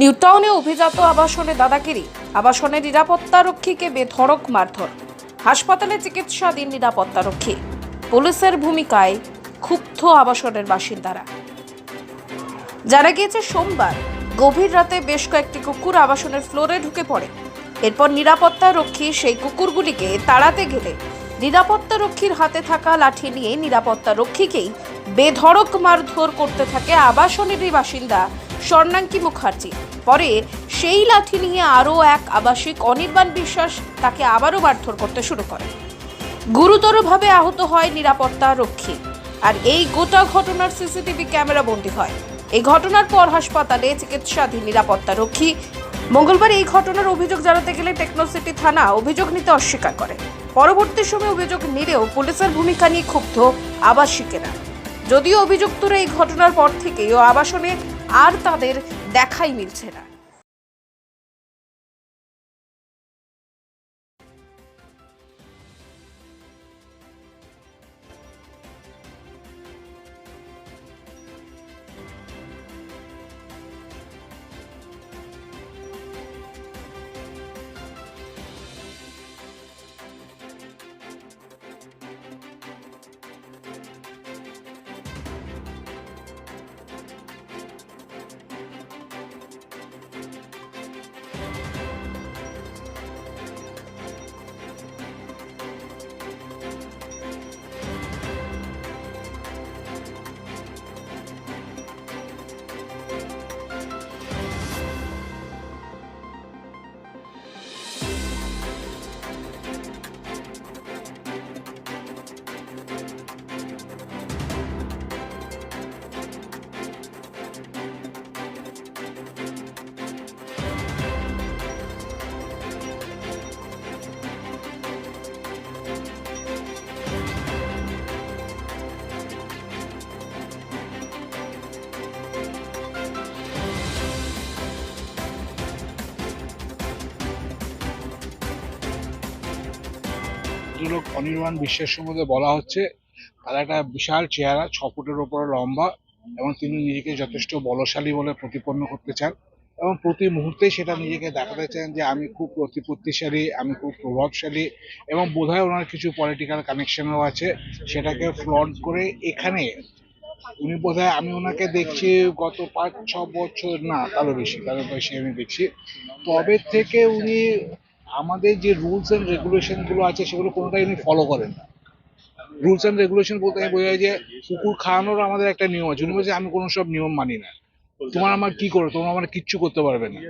নিউটাউনে অভিজাত আবাসনে দাদাগিরি। আবাসনে নিরাপত্তারক্ষীকে বেধড়ক মারধর। হাসপাতালে চিকিৎসাধীন নিরাপত্তারক্ষী। পুলিশের ভূমিকায় ক্ষুব্ধ আবাসনের বাসিন্দারা। জানা গিয়েছে, সোমবার গভীর রাতে বেশ কয়েকটি কুকুর আবাসনের ফ্লোরে ঢুকে পড়ে। এরপর নিরাপত্তা রক্ষী সেই কুকুরগুলিকে তাড়াতে গেলে নিরাপত্তা রক্ষীর হাতে থাকা লাঠি নিয়ে নিরাপত্তা রক্ষীকেই বেধড়ক মারধর করতে থাকে আবাসনেরই বাসিন্দা স্বর্ণাঙ্কি মুখার্জি। পরে সেই লাঠি নিয়ে আরও এক আবাসিক অনির্বাণ বিশ্বাস তাকে আবারও মারধর করতে শুরু করে। গুরুতরভাবে আহত হয় নিরাপত্তা রক্ষী। আর এই গোটা ঘটনার সিসিটিভি ক্যামেরা বন্দী হয়। এই ঘটনার পর হাসপাতালে চিকিৎসাধীন নিরাপত্তা রক্ষী। মঙ্গলবার এই ঘটনার অভিযোগ জানাতে গেলে টেকনোসিটি থানা অভিযোগ নিতে অস্বীকার করে। পরবর্তী সময়ে অভিযোগ নিলেও পুলিশের ভূমিকা নিয়ে ক্ষুব্ধ আবাসিকেরা। যদিও অভিযুক্তরা এই ঘটনার পর থেকেই ও আবাসনে আর তাদের দেখাই মিলছে না। ভদ্রলোক অনির্বাণ বিশ্বের সম্বন্ধে বলা হচ্ছে, তার একটা বিশাল চেহারা, ছ ফুটের ওপরে লম্বা, এবং তিনি নিজেকে যথেষ্ট বলশালী বলে প্রতিপন্ন করতে চান। এবং প্রতি মুহূর্তেই সেটা নিজেকে দেখাতে চান যে, আমি খুব প্রতিপত্তিশালী, আমি খুব প্রভাবশালী। এবং বোধহয় ওনার কিছু পলিটিক্যাল কানেকশনও আছে, সেটাকে ফ্লন্ট করে এখানে উনি বোধহয়, আমি ওনাকে দেখছি গত পাঁচ ছ বছর। না, তারও বেশি তারও বেশি আমি দেখছি। তবে থেকে উনি আমাদের যে রুলস অ্যান্ড রেগুলেশনগুলো আছে সেগুলো কোনোটাই উনি ফলো করেন না। রুলস অ্যান্ড রেগুলেশন বলতে আমি বোঝা যায় যে কুকুর খাওয়ানোর আমাদের একটা নিয়ম আছে। উনি বলছে, আমি কোনো সব নিয়ম মানি না। তোমার আমার কি করো? তোমরা আমার কিচ্ছু করতে পারবে না।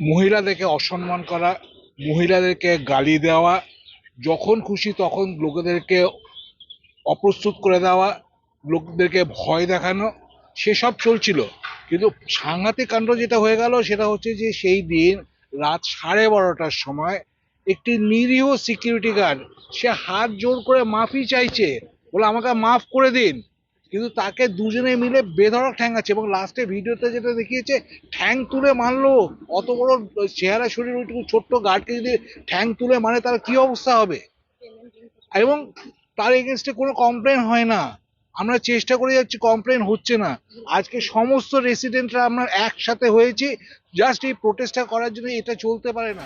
মহিলাদেরকে অসম্মান করা, মহিলাদেরকে গালি দেওয়া, যখন খুশি তখন লোকেদেরকে অপ্রস্তুত করে দেওয়া, লোকদেরকে ভয় দেখানো, সেসব চলছিল। কিন্তু সাংঘাতিক কাণ্ড যেটা হয়ে গেল সেটা হচ্ছে যে সেই দিন রাত সাড়ে বারোটার সময় একটি নিরীহ সিকিউরিটি গার্ড সে হাত জোর করে মাফি চাইছে, বলে আমাকে মাফ করে দিন। কিন্তু তাকে দুজনে মিলে বেধড়ক ঠ্যাঙ্গাচ্ছে এবং লাস্টে ভিডিওতে যেটা দেখিয়েছে, ঠ্যাং তুলে মারলো। অত বড় চেহারা শরীর, ওইটুকু ছোট্ট গার্ডকে যদি ঠ্যাং তুলে মানে তার কি অবস্থা হবে? এবং তার এগেনস্টে কোনো কমপ্লেন হয় না। আমরা চেষ্টা করে যাচ্ছি কমপ্লেন হচ্ছে না। আজকে সমস্ত রেসিডেন্টরা আমরা একসাথে হয়েছি জাস্ট এই প্রোটেস্টটা করার জন্য এটা চলতে পারে না।